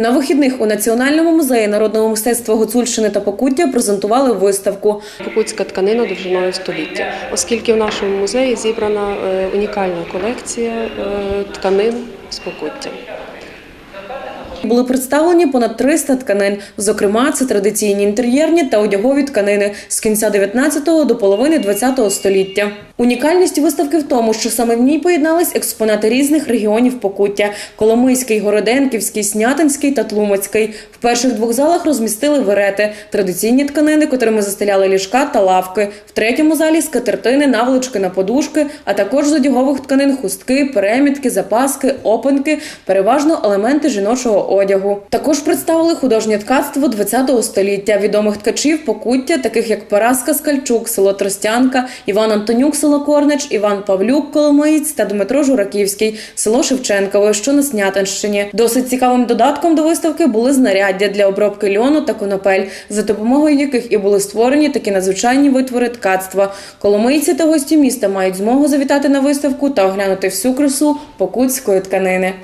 На вихідних у Національному музеї народного мистецтва Гуцульщини та Покуття презентували виставку. Покутська тканина довжиною століття, оскільки в нашому музеї зібрана е, унікальна колекція е, тканин з покуття. Були представлені понад 300 тканин. Зокрема, це традиційні інтер'єрні та одягові тканини з кінця 19-го до половини 20-го століття. Унікальність виставки в тому, що саме в ній поєднались експонати різних регіонів Покуття: Коломийський, Городенківський, Снятинський та Тлумацький. В перших двох залах розмістили верети, традиційні тканини, котрими застеляли ліжка та лавки. В третьому залі скатертини, наволочки на подушки, а також з одягових тканин хустки, перемітки, запаски, опанки, переважно елементи жіночого одягу. Також представили художнє ткацтво ХХ століття, відомих ткачів покуття, таких як Параска Скальчук, село Тростянка, Іван Антонюк, село Корнич, Іван Павлюк, Коломиєць та Дмитро Жураківський, село Шевченкове, що на Снятинщині. Досить цікавим додатком до виставки були знаряддя для обробки льону та конопель, за допомогою яких і були створені такі надзвичайні витвори ткацтва. Коломийці та гості міста мають змогу завітати на виставку та оглянути всю красу покутської тканини.